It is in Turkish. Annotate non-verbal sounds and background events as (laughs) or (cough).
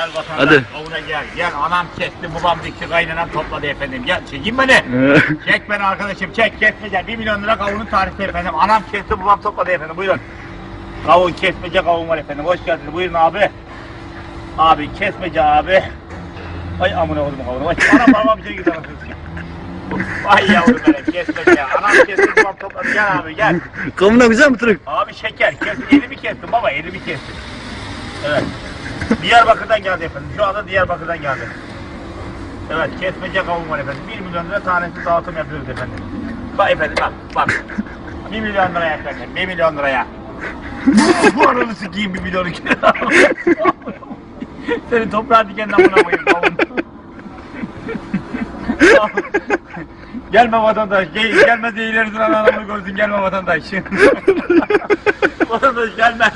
Gel vatandaş, Hadi. Kavuna gel. Gel anam kesti, babam dikti, kaynanam topladı efendim. Gel çekin beni. (laughs) Çek beni arkadaşım, çek kesmece. 1 milyon lira kavunun tarifi efendim. Anam kesti, babam topladı efendim. Buyurun. Kavun, kesmece kavun var efendim. Hoş geldiniz. Buyurun abi. Abi, kesmece abi. Ay amına koydum kavunu. Ay anam babam bir şey gidiyor. Vay yavrum benim kesmece. Anam kesti, babam topladı. Gel abi gel. Kavuna güzel mi Tırık? Abi şeker. Kes, elimi kestim baba, elimi kestim. Evet. Diyarbakır'dan geldi efendim. Şu anda Diyarbakır'dan geldi. Evet, kesmece kavun var efendim. 1 milyon lira tanesi dağıtım yapıyoruz efendim. Bak efendim bak, bak. 1 milyon liraya efendim, 1 milyon liraya. Bu aranı sikeyim 1 milyon iki lira. Seni toprağa dikenle amına kavun. gelme vatandaş, gel, gelme ileriden anamını görsün, gelme vatandaş. vatandaş gelme.